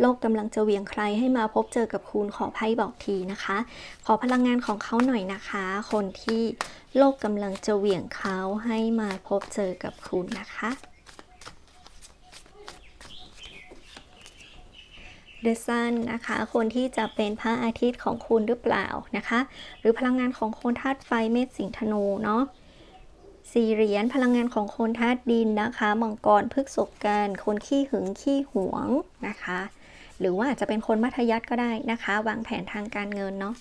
โลกกำลังจะเหวี่ยงใครให้มาพบเจอกับคุณขอไพ่บอกทีนะคะ ขอพลังงานของเขาหน่อยนะคะ คนที่โลกกำลังจะเหวี่ยงเขาให้มาพบเจอกับคุณนะคะ The Sun นะคะ คนที่จะเป็นพระอาทิตย์ของคุณหรือเปล่านะคะ หรือพลังงานของคนธาตุไฟเมษสิงธนูเนาะสี่เหรียญพลังงานของคนธาตุดินนะคะ มังกรพฤกษกกัน คนขี้หึงขี้หวงนะคะ หรือว่าจจะเป็นคนมัธยัสถ์ก็ได้นะคะ วางแผนทางการเงินเนาะ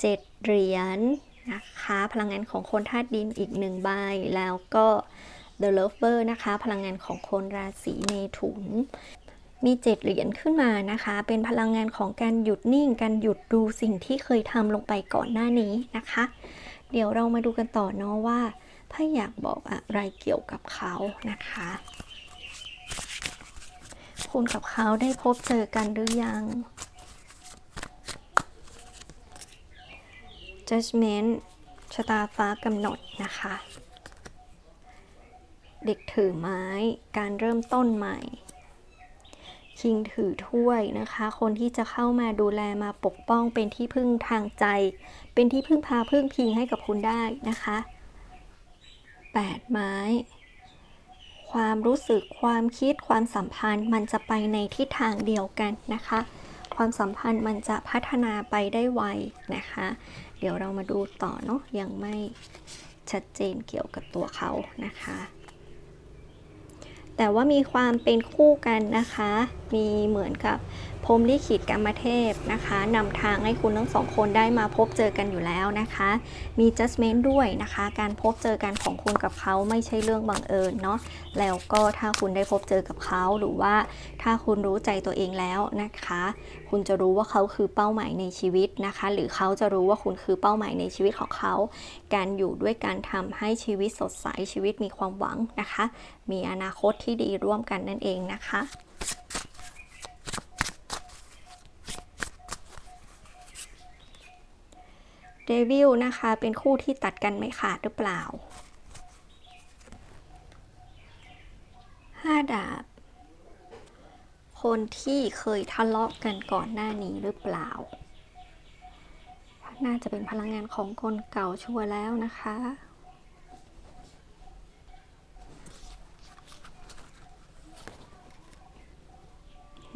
เจ็ดเหรียญนะคะพลังงานของคนธาตุดินอีกหนึ่งใบ แล้วก็ The Lover นะคะ พลังงานของคนราศีเมถุน มีเจ็ดเหรียญขึ้นมานะคะ เป็นพลังงานของการหยุดนิ่ง การหยุดดูสิ่งที่เคยทำลงไปก่อนหน้านี้นะคะ เดี๋ยวเรามาดูกันต่อเนาะว่าไพ่อยากบอกอะไรเกี่ยวกับเขานะคะ คุณกับเขาได้พบเจอกันหรือยัง judgment ชะตาฟ้ากำหนดนะคะ เด็กถือไม้ การเริ่มต้นใหม่ คิงถือถ้วยนะคะ คนที่จะเข้ามาดูแลมาปกป้องเป็นที่พึ่งทางใจ เป็นที่พึ่งพาพึ่งพิงให้กับคุณได้นะคะแปดไม้ ความรู้สึกความคิดความสัมพันธ์มันจะไปในทิศทางเดียวกันนะคะ ความสัมพันธ์มันจะพัฒนาไปได้ไวนะคะ เดี๋ยวเรามาดูต่อเนาะยังไม่ชัดเจนเกี่ยวกับตัวเขานะคะ แต่ว่ามีความเป็นคู่กันนะคะ มีเหมือนกับพรมลิขิตกรรมเทพนะคะนำทางให้คุณทั้งสองคนได้มาพบเจอกันอยู่แล้วนะคะ มี judgment ด้วยนะคะ การพบเจอกันของคุณกับเขาไม่ใช่เรื่องบังเอิญเนาะแล้วก็ถ้าคุณได้พบเจอกับเขาหรือว่าถ้าคุณรู้ใจตัวเองแล้วนะคะ คุณจะรู้ว่าเขาคือเป้าหมายในชีวิตนะคะ หรือเขาจะรู้ว่าคุณคือเป้าหมายในชีวิตของเขา การอยู่ด้วยการทำให้ชีวิตสดใสชีวิตมีความหวังนะคะ มีอนาคตที่ดีร่วมกันนั่นเองนะคะเดวิลนะคะเป็นคู่ที่ตัดกันไม่ขาดหรือเปล่าห้าดาบ คนที่เคยทะเลาะกันก่อนหน้านี้หรือเปล่า น่าจะเป็นพลังงานของคนเก่าชัวร์แล้วนะคะ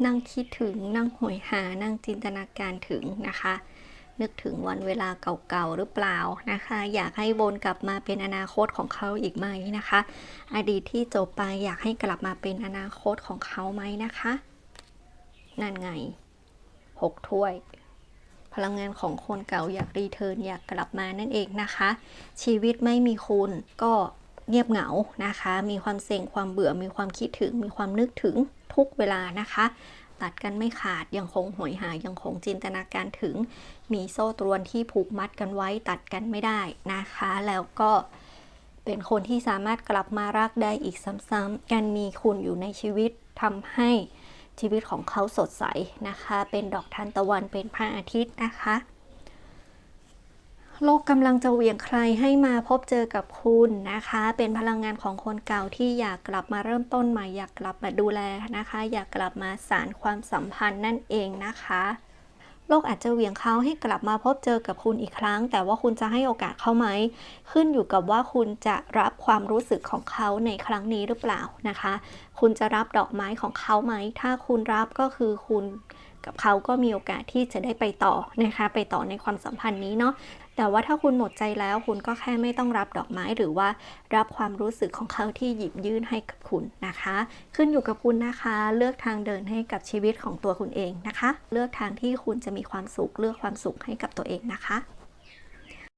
นั่งคิดถึงนั่งหวยหานั่งจินตนาการถึงนะคะ นึกถึงวันเวลาเก่าๆหรือเปล่านะคะ อยากให้วนกลับมาเป็นอนาคตของเขาอีกไหมนะคะ อดีตที่จบไปอยากให้กลับมาเป็นอนาคตของเขาไหมนะคะ นั่นไงหกถ้วยพลังงานของคนเก่าอยากรีเทิร์นอยากกลับมานั่นเองนะคะ ชีวิตไม่มีคุณก็เงียบเหงานะคะ มีความเซ็งความเบื่อมีความคิดถึงมีความนึกถึง ทุกเวลานะคะ ตัดกันไม่ขาดยังคงหวยหายังคงจินตนาการถึง มีโซ่ตรวนที่ผูกมัดกันไว้ตัดกันไม่ได้นะคะ แล้วก็เป็นคนที่สามารถกลับมารักได้อีกซ้ำๆการมีคุณอยู่ในชีวิตทำให้ชีวิตของเขาสดใสนะคะ เป็นดอกทานตะวันเป็นพระอาทิตย์นะคะ โลกกำลังจะเหวี่ยงใครให้มาพบเจอกับคุณนะคะ เป็นพลังงานของคนเก่าที่อยากกลับมาเริ่มต้นใหม่อยากกลับมาดูแลนะคะ อยากกลับมาสารความสัมพันธ์นั่นเองนะคะโลกอาจจะเหวี่ยงเขาให้กลับมาพบเจอกับคุณอีกครั้ง แต่ว่าคุณจะให้โอกาสเขาไหม ขึ้นอยู่กับว่าคุณจะรับความรู้สึกของเขาในครั้งนี้หรือเปล่านะคะ คุณจะรับดอกไม้ของเขาไหม ถ้าคุณรับก็คือคุณกับเขาก็มีโอกาสที่จะได้ไปต่อนะคะ ไปต่อในความสัมพันธ์นี้เนาะแต่ว่าถ้าคุณหมดใจแล้วคุณก็แค่ไม่ต้องรับดอกไม้หรือว่ารับความรู้สึกของเขาที่หยิบยื่นให้กับคุณนะคะ ขึ้นอยู่กับคุณนะคะ เลือกทางเดินให้กับชีวิตของตัวคุณเองนะคะ เลือกทางที่คุณจะมีความสุขเลือกความสุขให้กับตัวเองนะคะ